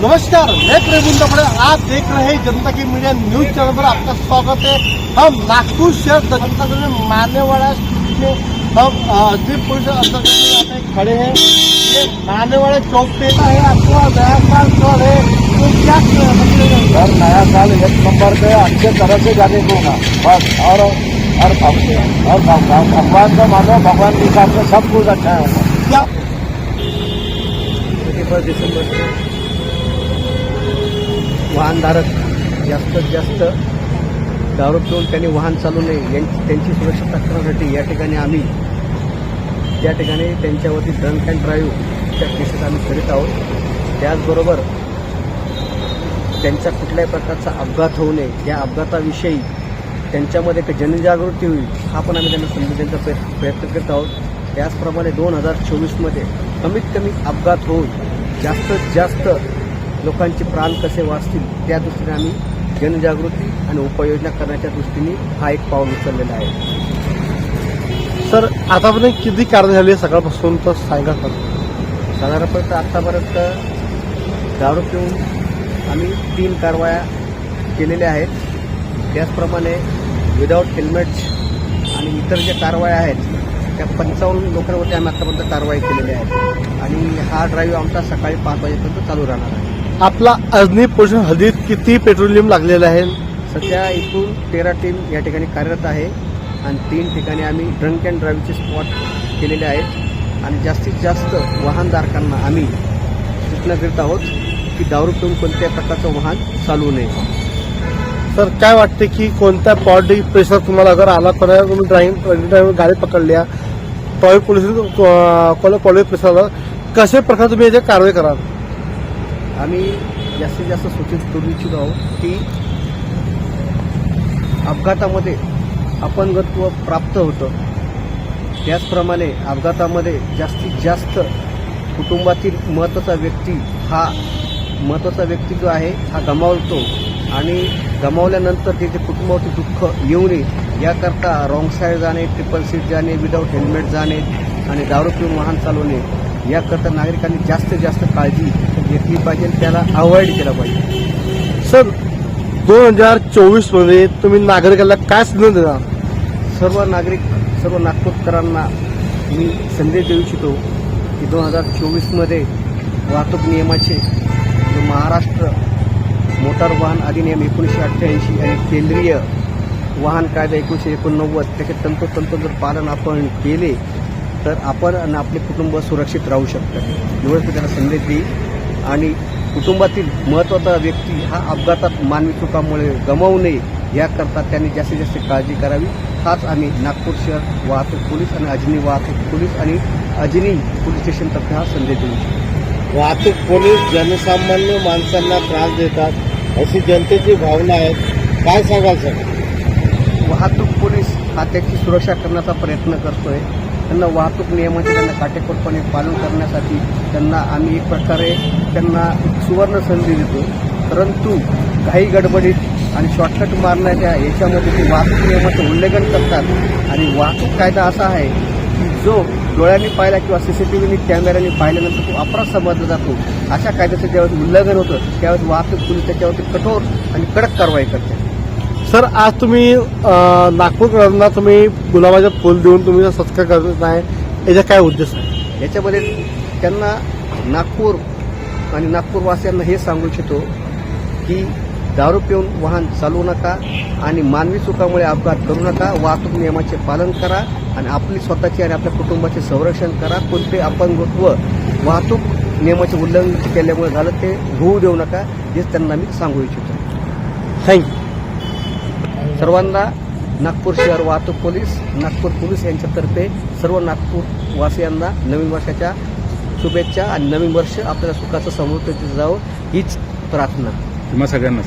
नमस्कार मैं प्रवीण कपड़े आप देख रहे हैं जनता की मीडिया न्यूज़ चैनल पर आपका स्वागत है। हम नागपुर शहर जनता में मारने वाला स्थिति में हम अजीब पुलिस अंतर्गत यहाँ पे खड़े हैं। ये मारने वाले चौक पे है आपको नया साल चल है। तो क्या सर नया साल एक नंबर पे अच्छे तरह से जाने दूँगा बस और और भग- और भग- भग- भगवान को मानो भगवान के हिसाब से सब कुछ अच्छा होगा क्या? डिसेंबर वाहनधारक जास्तीत जास्त दारू पिऊन त्यांनी वाहन चालू नये यांची त्यांची सुरक्षितता करण्यासाठी या ठिकाणी आम्ही त्या ठिकाणी त्यांच्यावरती ड्रंक अँड ड्राईव्हच्या केसेस आम्ही करीत आहोत. त्याचबरोबर त्यांचा कुठल्याही प्रकारचा अपघात होऊ नये. या अपघाताविषयी त्यांच्यामध्ये एक जनजागृती होईल हा पण आम्ही त्यांना समजून देण्याचा प्रयत्न प्रयत्न करत आहोत. त्याचप्रमाणे दोन हजार चोवीसमध्ये कमीत कमी अपघात होऊन जास्तीत जास्त लोकांचे प्राण कसे वाचतील त्या दृष्टीने आम्ही जनजागृती आणि उपाययोजना करण्याच्या दृष्टीने हा एक पाऊल उचललेला आहे. सर आतापर्यंत किती कारवाई झाली आहे सकाळपासून? तर सांगा सर. साधारणपणे आत्तापर्यंत दारू पिऊन आम्ही तीन कारवाया केलेल्या आहेत. त्याचप्रमाणे विदाऊट हेल्मेट आणि इतर ज्या कारवाया आहेत त्या पंचावन्न लोकांवरती आम्ही आत्तापर्यंत कारवाई केलेल्या आहेत. आणि हा ड्राईव्ह आमचा सकाळी पाच वाजेपर्यंत चालू राहणार आहे. आपला अजनी पोलीस हद्दीत किती पेट्रोलियम लागलेलं आहे? सध्या इथून तेरा टीम या ठिकाणी कार्यरत आहे आणि तीन ठिकाणी आम्ही ड्रंक अँड ड्राईव्हचे स्पॉट केलेले आहेत. आणि जास्तीत जास्त वाहनधारकांना आम्ही सूचना करीत आहोत की दारू पिऊन कोणत्याही प्रकारचं वाहन चालवू नये. सर काय वाटते की कोणत्या पॉलिटिक प्रेशर तुम्हाला अगर आला कोणा तुम्ही ड्राईव्ह ड्राईव्ह गाडी पकडल्या ट्रॉफिक पोलीस कोणा पॉलिटिक प्रेशर आला कशा प्रकारे तुम्ही याची कारवाई कराल? आम्ही जास्तीत जास्त सूचित करू इच्छित आहोत की अपघातामध्ये अपंगत्व प्राप्त होतं. त्याचप्रमाणे अपघातामध्ये जास्तीत जास्त कुटुंबातील महत्त्वाचा व्यक्ती हा महत्त्वाचा व्यक्ती जो आहे हा गमावतो आणि गमावल्यानंतर त्याचे कुटुंबावरती दुःख येऊ नये. याकरता रॉंग साईड जाणे ट्रिपल सीट जाणे विदाऊट हेल्मेट जाणे आणि दारू पिऊन वाहन चालवणे याकरता नागरिकांनी जास्तीत जास्त काळजी घेतली पाहिजे त्याला अवॉइड केलं पाहिजे. सर दोन हजार चोवीसमध्ये तुम्ही नागरिकांना काय संदेश देणार? सर्व नागरिक सर्व नागपूरकरांना मी संदेश देऊ इच्छितो की दोन हजार चोवीसमध्ये वाहतूक नियमाचे जो महाराष्ट्र मोटार वाहन अधिनियम एकोणीसशे अठ्ठ्याऐंशी आणि केंद्रीय वाहन कायदा एकोणीसशे एकोणनव्वद त्याचे तंतोतंत जर पालन आपण केले तर आपण आणि आपले कुटुंब सुरक्षित राहू शकतं. एवढंच मी त्यांना संदेश देईल आणि कुटुंबातील महत्त्वाचा व्यक्ती हा अपघातात मानवी चुकामुळे गमावू नये याकरता त्यांनी जास्तीत जास्त काळजी करावी. हाच आम्ही नागपूर शहर वाहतूक पोलीस आणि अजनी वाहतूक पोलीस आणि अजनी पोलीस स्टेशनतर्फे हा संदेश देऊ वाहतूक पोलीस जनसामान्य माणसांना त्रास देतात अशी जनतेची भावना आहे. काय सांगाल सर? वाहतूक पोलीस हा त्याची सुरक्षा करण्याचा प्रयत्न करतोय. त्यांना वाहतूक नियमांचे त्यांना काटेकोरपणे पालन करण्यासाठी त्यांना आम्ही एक प्रकारे त्यांना सुवर्ण संधी देतो. परंतु काही गडबडीत आणि शॉर्टकट मारण्याच्या याच्यामध्ये ते वाहतूक नियमाचं उल्लंघन करतात. आणि वाहतूक कायदा असा आहे की जो डोळ्यांनी पाहिला किंवा सी सी टी सीसीटीव्हीनी कॅमेऱ्याने पाहिल्यानंतर तो अपराध समजला जातो. अशा कायद्याचं ज्यावेळेस उल्लंघन होतं त्यावेळेस वाहतूक पोलीस त्याच्यावरती कठोर आणि कडक कारवाई करते सर आज तुम्ही नागपूरकरांना तुम्ही गुलाबाचा फूल देऊन तुम्ही सत्कार करत नाही. याचा काय उद्देश आहे याच्यामध्ये त्यांना नागपूर आणि नागपूरवासियांना हे सांगू इच्छितो की दारू पिऊन वाहन चालवू नका आणि मानवी चुकामुळे अपघात करू नका. वाहतूक नियमाचे पालन करा आणि आपली स्वतःचे आणि आपल्या कुटुंबाचे संरक्षण करा. कोणते अपंगत्व वाहतूक नियमाचे उल्लंघन केल्यामुळे झालं ते होऊ देऊ नका हेच त्यांना मी सांगू इच्छितो. थँक्यू सर्वांना नागपूर शहर वाहतूक पोलीस नागपूर पोलीस यांच्यातर्फे सर्व नागपूर वासियांना नवीन वर्षाच्या शुभेच्छा आणि नवीन वर्ष आपल्याला सुखाचं समृद्धीचं जावं हीच प्रार्थना. तुम्हा सगळ्यांना